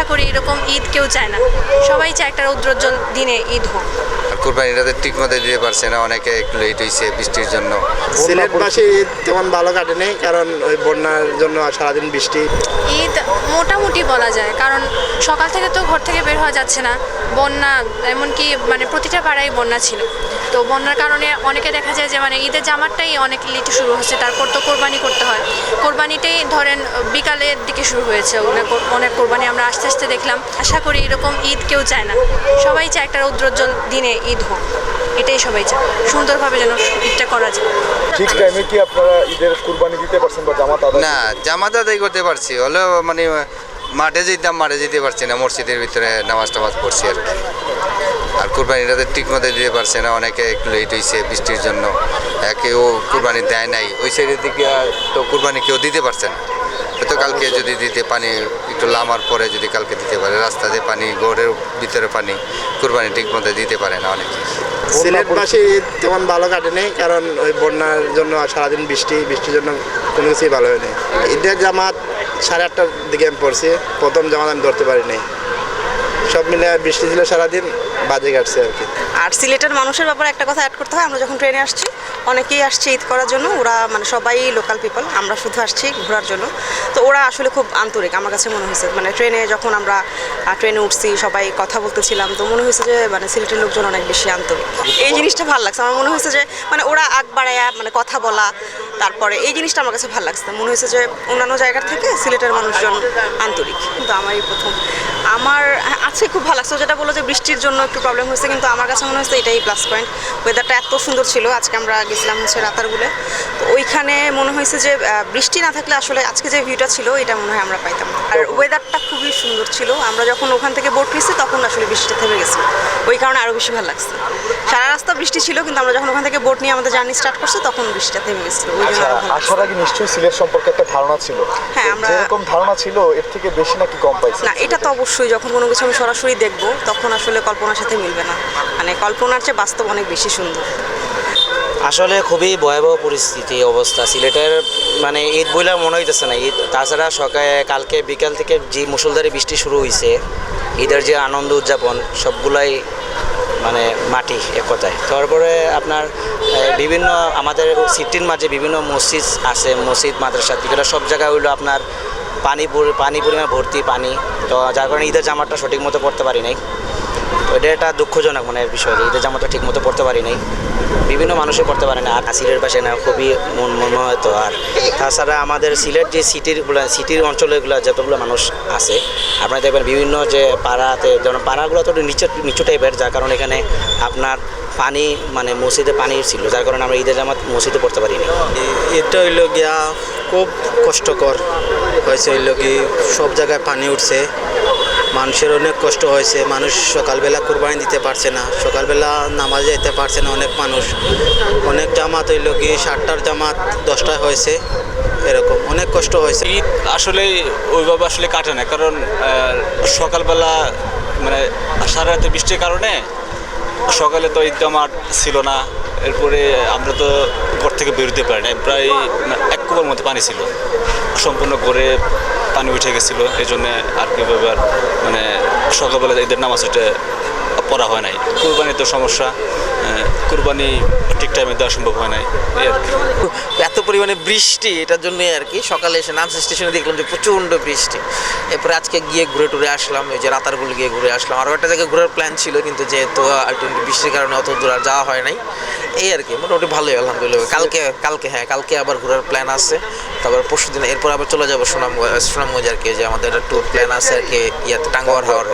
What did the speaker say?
আশা করি এরকম ঈদ কেউ চায় না। সবাই চায় একটা রৌদ্রোজ্জ্বল দিনে ঈদ হোক। কোরবানিটা তো ঠিক মতো দিতে পারছে না অনেকে একটু লেট হয়েছে বৃষ্টির জন্য। সিলেটবাসী ঈদ তেমন ভালো কাটেনি কারণ ওই বন্যার জন্য সারাদিন বৃষ্টি। ঈদ মোটামুটি বলা যায় কারণ সকাল থেকে তো ঘর থেকে বের হওয়া যাচ্ছে না। বন্যা এমনকি মানে প্রতিটা পাড়ায় বন্যা ছিল। তো বন্যার কারণে অনেকে দেখা যায় যে মানে ঈদের জামারটাই অনেক লেটে শুরু হচ্ছে তারপর তো কোরবানি করতে হয়। কোরবানিটাই ধরেন বিকালের দিকে শুরু হয়েছে অনেক অনেক কোরবানি আমরা আস্তে আস্তে দেখলাম। আশা করি এরকম ঈদ কেউ চায় না। সবাই চায় একটা রৌদ্রোজ্জ্বল দিনে ঈদ হোক। এটাই সবাই চায়। সুন্দরভাবে যেন ঈদটা করা যায়। ঠিক টাইমে কি আপনারা ঈদের কুরবানি দিতে পারছেন বা জামাত আদায় না জামাত আদায় করতে পারছি। হলেও মানে মাঠে যেতাম মাঠে যেতে পারছি না। মসজিদের ভিতরে নামাজ টামাজ পড়ছি আর কি। আর কোরবানিটা তো ঠিক মতো দিতে পারছে না। অনেকে একটু লেট হয়েছে বৃষ্টির জন্য। কেউ কোরবানি দেয় নাই। ওই সাইডের দিকে আর তো কোরবানি কেউ দিতে পারছে না। হয়তো কালকে যদি দিতে পানি, একটু লামার পরে যদি কালকে দিতে পারে, রাস্তাতে পানি ঘরের ভিতরে পানি, কোরবানি ঠিক মতো দিতে পারে না অনেকে। সিলেটবাসী ঈদ তেমন ভালো কাটেনি কারণ ওই বন্যার জন্য সারাদিন বৃষ্টি, বৃষ্টির জন্য কোনো কিছুই ভালো হয়নি। ঈদের জামাত সাড়ে আটটার দিকে আমি পড়ছি, প্রথম জামাত আমি ধরতে পারিনি। সব মিলে বৃষ্টি ছিল সারাদিন, বাজে কাটছে আর কি। আর সিলেটের মানুষের ব্যাপারে একটা কথা অ্যাড করতে হয়, আমরা যখন ট্রেনে আসছি, অনেকেই আসছে ঈদ করার জন্য, ওরা মানে সবাই লোকাল পিপল আমরা শুধু আসছি ঘোরার জন্য। তো ওরা আসলে খুব আন্তরিক, আমার কাছে মনে হয়েছে মানে ট্রেনে যখন আমরা ট্রেনে উঠছি, সবাই কথা বলতেছিলাম, তো মনে হয়েছে যে মানে সিলেটের লোকজন অনেক বেশি আন্তরিক। এই জিনিসটা ভালো লাগছে, আমার মনে হয়েছে যে মানে ওরা আগ বাড়ায়া মানে কথা বলা তারপরে এই জিনিসটা আমার কাছে ভালো লাগছে মনে হয়েছে যে অন্যান্য জায়গার থেকে সিলেটের মানুষজন আন্তরিক। কিন্তু আমার এই প্রথম। আমার হ্যাঁ, আজকে খুব ভালো লাগছে। যেটা বলল যে বৃষ্টির জন্য একটু প্রবলেম হয়েছে কিন্তু আমার কাছে মনে হচ্ছে এটাই প্লাস পয়েন্ট ওয়েদারটা এত সুন্দর ছিল আজকে আমরা গেছিলাম হচ্ছে রাতারগুলে। তো ওইখানে মনে হয়েছে যে বৃষ্টি না থাকলে আসলে আজকে যে ভিউটা ছিল এটা মনে হয় আমরা পাইতাম আর ওয়েদারটা খুবই সুন্দর ছিল। আমরা যখন ওখান থেকে বোট নিয়েছি তখন আসলে বৃষ্টিটা থেমে গেছে। ওই কারণে আরও বেশি ভালো লাগছে। সারা রাস্তা বৃষ্টি ছিল কিন্তু আমরা যখন ওখান থেকে বোট নিয়ে আমাদের জার্নি স্টার্ট করছি তখন বৃষ্টিটা থেমে গেছিল আচ্ছা। আসার আগে নিশ্চয়ই সিলেট সম্পর্কে একটা ধারণা ছিল। হ্যাঁ, তো আমরা- যেরকম ধারণা ছিল এর থেকে বেশি নাকি কম পাইছে? না এটা তো অবশ্যই যখন কোনো কিছু আমি সরাসরি দেখব তখন আসলে কল্পনার সাথে মিলবে না। মানে কল্পনার চেয়ে বাস্তব অনেক বেশি সুন্দর। আসলে খুবই ভয়াবহ পরিস্থিতি অবস্থা। সিলেটের মানে ঈদ বইলে মনে হইতেছে না। ঈদ তাছাড়া সকালে কালকে বিকাল থেকে যে মুসলধারে বৃষ্টি শুরু হয়েছে ঈদের যে আনন্দ উদযাপন সবগুলাই মানে মাটি এক তারপরে আপনার বিভিন্ন আমাদের সিটির মাঝে বিভিন্ন মসজিদ আছে, মসজিদ, মাদ্রাসা এগুলো সব জায়গায় হইল আপনার পানি পানি পরিমাণ ভর্তি পানি। তো যার কারণে ঈদের জামাটা সঠিক মতো পড়তে পারি নাই। এটা একটা দুঃখজনক মানে বিষয়। ঈদের জামাটা ঠিক মতো পড়তে পারি নাই। বিভিন্ন মানুষে পড়তে পারে না। আর সিলেটের পাশে না, খুবই মন মর্মাহত আর তাছাড়া আমাদের সিলেট যে সিটির সিটির অঞ্চলগুলো যতগুলো মানুষ আছে, আপনারা দেখবেন বিভিন্ন যে পাড়াতে, যেমন পাড়াগুলো তো নিচু নিচু টাইপের যার কারণে এখানে আপনার পানি মানে মসজিদে পানি ছিল। যার কারণে আমরা ঈদের জামাত মসজিদে পড়তে পারি পারিনি। এটা হইল গিয়া খুব কষ্টকর। হয়েছে হইল কি সব জায়গায় পানি উঠছে। মানুষের অনেক কষ্ট হয়েছে, মানুষ সকালবেলা কোরবানি দিতে পারছে না, সকালবেলা নামাজ যেতে পারছে না অনেক মানুষ। অনেক জামাত হইল কি, সাতটার জামাত, দশটায় হয়েছে, এরকম অনেক কষ্ট হয়েছে। ঈদ আসলে ওইভাবে আসলে কাটে না, কারণ সকালবেলা মানে সারা রাতে বৃষ্টির কারণে সকালে তো ঈদ জামাত ছিল না এরপরে আমরা তো ঘর থেকে বেরোতে পারি না প্রায় এক কুয়ার মধ্যে পানি ছিল। সম্পূর্ণ করে পানি উঠে গেছিল। এই জন্য আর কি আর মানে সকালবেলা এদের নামাজ পড়া হয় নাই। কুরবানি তো সমস্যা। কুরবানি ঠিক টাইমে দেওয়া সম্ভব হয় নাই। এত পরিমাণে বৃষ্টি এটার জন্যই আর কি। সকালে এসে নামস স্টেশনে দেখলাম যে প্রচণ্ড বৃষ্টি। এরপরে আজকে গিয়ে ঘুরে টুরে আসলাম ওই যে রাতারগুল গিয়ে ঘুরে আসলাম। আরও একটা জায়গায় ঘোরার প্ল্যান ছিল কিন্তু যেহেতু আলটিমেটলি বৃষ্টির কারণে অত দূর আর যাওয়া হয় নাই। এই আর কি মোটামুটি ভালোই আলহামদুলিল্লাহ। কালকে কালকে হ্যাঁ কালকে আবার ঘোরার প্ল্যান আছে। তারপর পরশু দিন এরপর আবার চলে যাব সুনামগঞ্জ সুনামগঞ্জ আর কি যে আমাদের একটা ট্যুর প্ল্যান আছে আর কি ইয়াতে টাঙ্গুয়ার হাওয়ার।